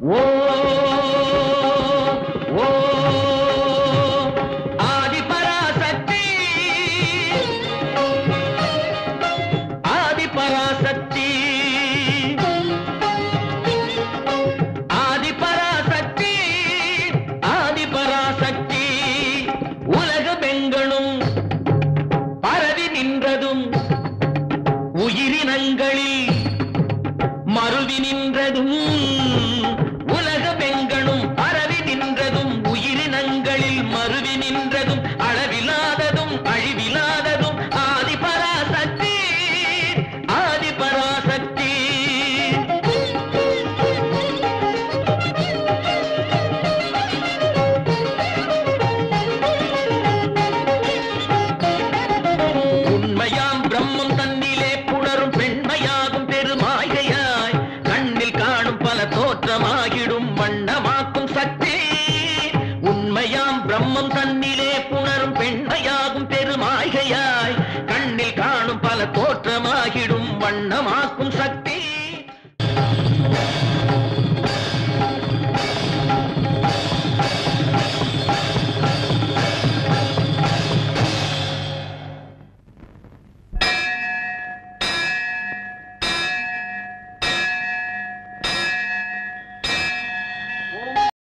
ஓ ஓ ஆதிபராசக்தி. ஆதிபராசக்தி. ஆதிபராசக்தி ஆதிபராசக்தி. உலகமெங்கணும் பரவி நின்றதும் உயிரினங்களில் மருவி நின்றதும் கண்ணையாம் பிரம்மம் தன்னிலே புணரும் பெண்மையாகும் பெருமாகையாய் கண்ணில் காணும் பல தோற்றமாகிடும் வண்ணமாக்கும் சக்தி